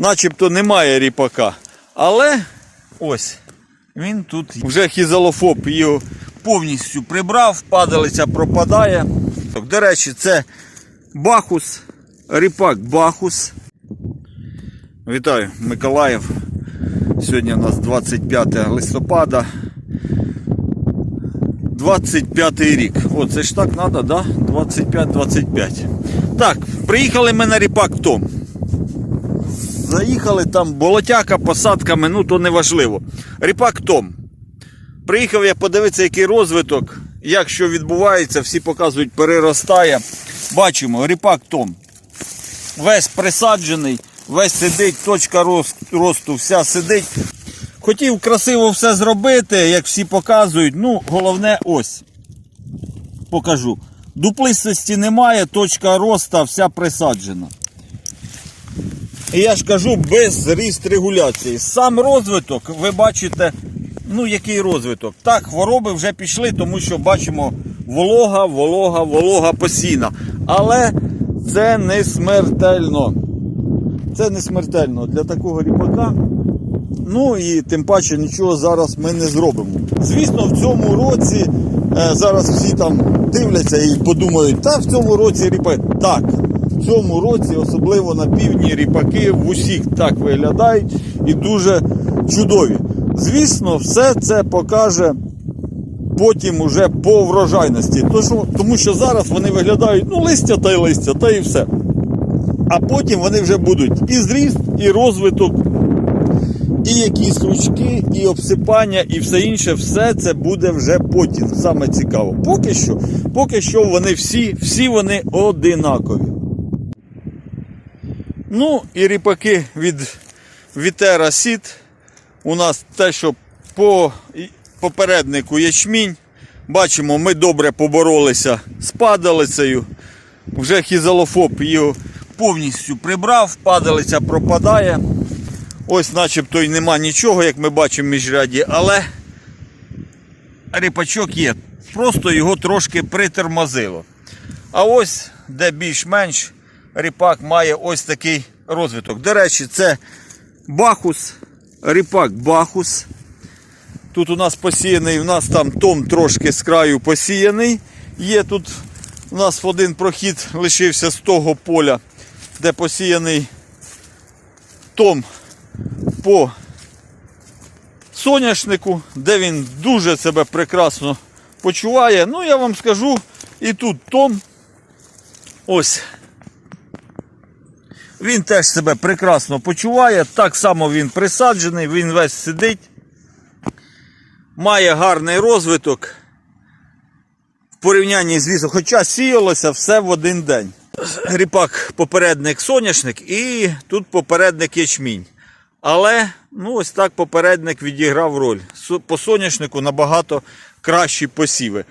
начебто немає ріпака. Але ось він тут вже хізалофоб його повністю прибрав, падалиця пропадає. До речі, це Бахус, ріпак Бахус. Вітаю, Миколаїв. Сьогодні у нас 25 листопада. 25 рік. О, це ж так треба, да? 25-25. Так, приїхали ми на ріпак Том. Заїхали там болотяка посадками, ну то не важливо. Ріпак Том. Приїхав я подивитися, який розвиток, як що відбувається, всі показують, переростає. Бачимо, ріпак Том. Весь присаджений, весь сидить, точка росту, вся сидить. Хотів красиво все зробити, як всі показують. Ну, головне ось. Покажу. Дуплистості немає, точка роста вся присаджена. І я ж кажу, без ріст регуляції. Сам розвиток, ви бачите, ну який розвиток. Так, хвороби вже пішли, тому що бачимо волога, волога, волога постійна. Але це не смертельно. Це не смертельно для такого ріпака. Ну і тим паче нічого зараз ми не зробимо. Звісно, в цьому році е, зараз всі там дивляться і подумають, та в цьому році ріпак. Так, в цьому році, особливо на півдні, ріпаки в усіх так виглядають і дуже чудові. Звісно, все це покаже потім уже по врожайності. Тому що зараз вони виглядають ну, листя та й листя, та і все. А потім вони вже будуть і зріст, і розвиток, і якісь ручки, і обсипання, і все інше, все це буде вже потім. Саме цікаво. Поки що, поки що вони всі, всі вони одинакові. Ну і ріпаки від Вітера Сіт. У нас те, що по попереднику ячмінь. Бачимо, ми добре поборолися з падалицею. Вже хізалофоб його повністю прибрав, падалиця пропадає. Ось начебто й нема нічого, як ми бачимо в міжряді, але ріпачок є. Просто його трошки притормозило. А ось, де більш-менш ріпак має ось такий розвиток. До речі, це Бахус, ріпак Бахус. Тут у нас посіяний, у нас там том трошки з краю посіяний. Є тут у нас один прохід лишився з того поля, де посіяний том по соняшнику, де він дуже себе прекрасно почуває. Ну, я вам скажу, і тут Том. Ось. Він теж себе прекрасно почуває. Так само він присаджений, він весь сидить. Має гарний розвиток. В порівнянні з лісом, хоча сіялося все в один день. Ріпак попередник соняшник і тут попередник ячмінь. Але ну, ось так попередник відіграв роль. По соняшнику набагато кращі посіви.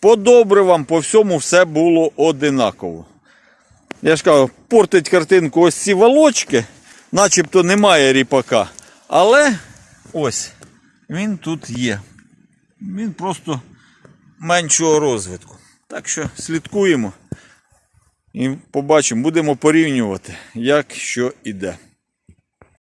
По добривам, по всьому все було одинаково. Я ж кажу, портить картинку ось ці волочки, начебто немає ріпака. Але ось він тут є. Він просто меншого розвитку. Так що слідкуємо і побачимо, будемо порівнювати, як що іде.